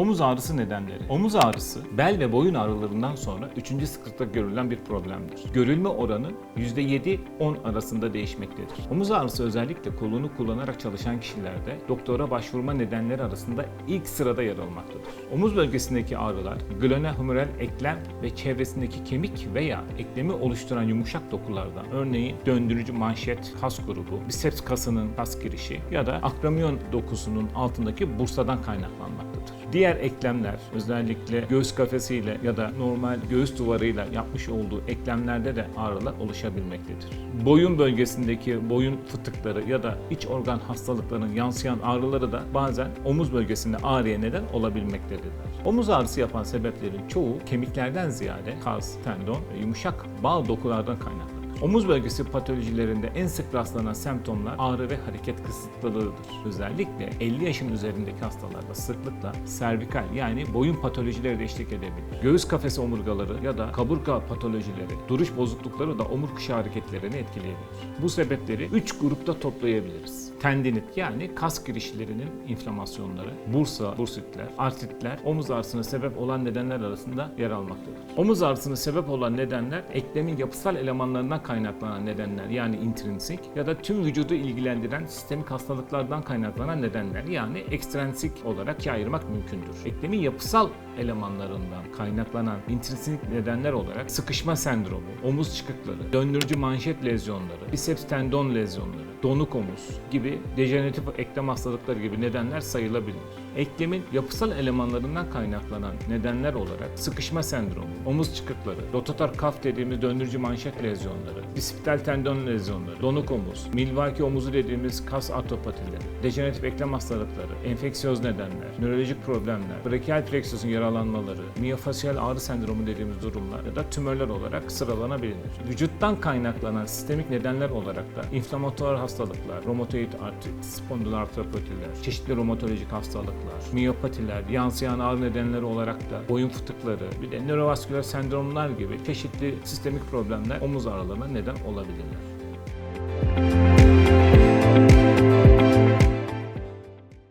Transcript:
Omuz ağrısı nedenleri. Omuz ağrısı bel ve boyun ağrılarından sonra 3. sıklıkta görülen bir problemdir. Görülme oranı %7-10 arasında değişmektedir. Omuz ağrısı özellikle kolunu kullanarak çalışan kişilerde doktora başvurma nedenleri arasında ilk sırada yer almaktadır. Omuz bölgesindeki ağrılar glonohumeral eklem ve çevresindeki kemik veya eklemi oluşturan yumuşak dokulardan örneğin döndürücü manşet kas grubu, biceps kasının kas girişi ya da akramion dokusunun altındaki bursadan kaynaklanmaktadır. Diğer eklemler özellikle göğüs kafesiyle ya da normal göğüs duvarıyla yapmış olduğu eklemlerde de ağrılar oluşabilmektedir. Boyun bölgesindeki boyun fıtıkları ya da iç organ hastalıklarının yansıyan ağrıları da bazen omuz bölgesinde ağrıya neden olabilmektedirler. Omuz ağrısı yapan sebeplerin çoğu kemiklerden ziyade kas, tendon ve yumuşak bağ dokulardan kaynaklanır. Omuz bölgesi patolojilerinde en sık rastlanan semptomlar ağrı ve hareket kısıtlılığıdır. Özellikle 50 yaşın üzerindeki hastalarda sıklıkla servikal yani boyun patolojileri de eşlik edebilir. Göğüs kafesi omurgaları ya da kaburga patolojileri, duruş bozuklukları da omur kışı hareketlerini etkileyebilir. Bu sebepleri 3 grupta toplayabiliriz. Tendinit yani kas girişlerinin inflamasyonları, bursa, bursitler, artritler omuz ağrısına sebep olan nedenler arasında yer almaktadır. Omuz ağrısına sebep olan nedenler eklemin yapısal elemanlarından kaynaklanan nedenler yani intrinsik ya da tüm vücudu ilgilendiren sistemik hastalıklardan kaynaklanan nedenler yani ekstrensik olarak ikiye ayırmak mümkündür. Eklemin yapısal elemanlarından kaynaklanan intrinsik nedenler olarak sıkışma sendromu, omuz çıkıkları, döndürücü manşet lezyonları, biceps tendon lezyonları, donuk omuz gibi dejeneratif eklem hastalıkları gibi nedenler sayılabilir. Eklemin yapısal elemanlarından kaynaklanan nedenler olarak sıkışma sendromu, omuz çıkıkları, rotator kaf dediğimiz döndürücü manşet lezyonları, bisipital tendon lezyonları, donuk omuz, milwaukie omuzu dediğimiz kas atopatileri, dejeneratif eklem hastalıkları, enfeksiyöz nedenler, nörolojik problemler, brachial plexusun yaralanmaları, miyofasyal ağrı sendromu dediğimiz durumlar ya da tümörler olarak sıralanabilir. Vücuttan kaynaklanan sistemik nedenler olarak da inflamatuar hastalıklar, romatoid artrit, spondyloartropatiler, çeşitli romatolojik hastalıklar, miyopatiler, yansıyan ağrı nedenleri olarak da boyun fıtıkları, bir de nörovasküler sendromlar gibi çeşitli sistemik problemler omuz ağrılarına neden olabilirler.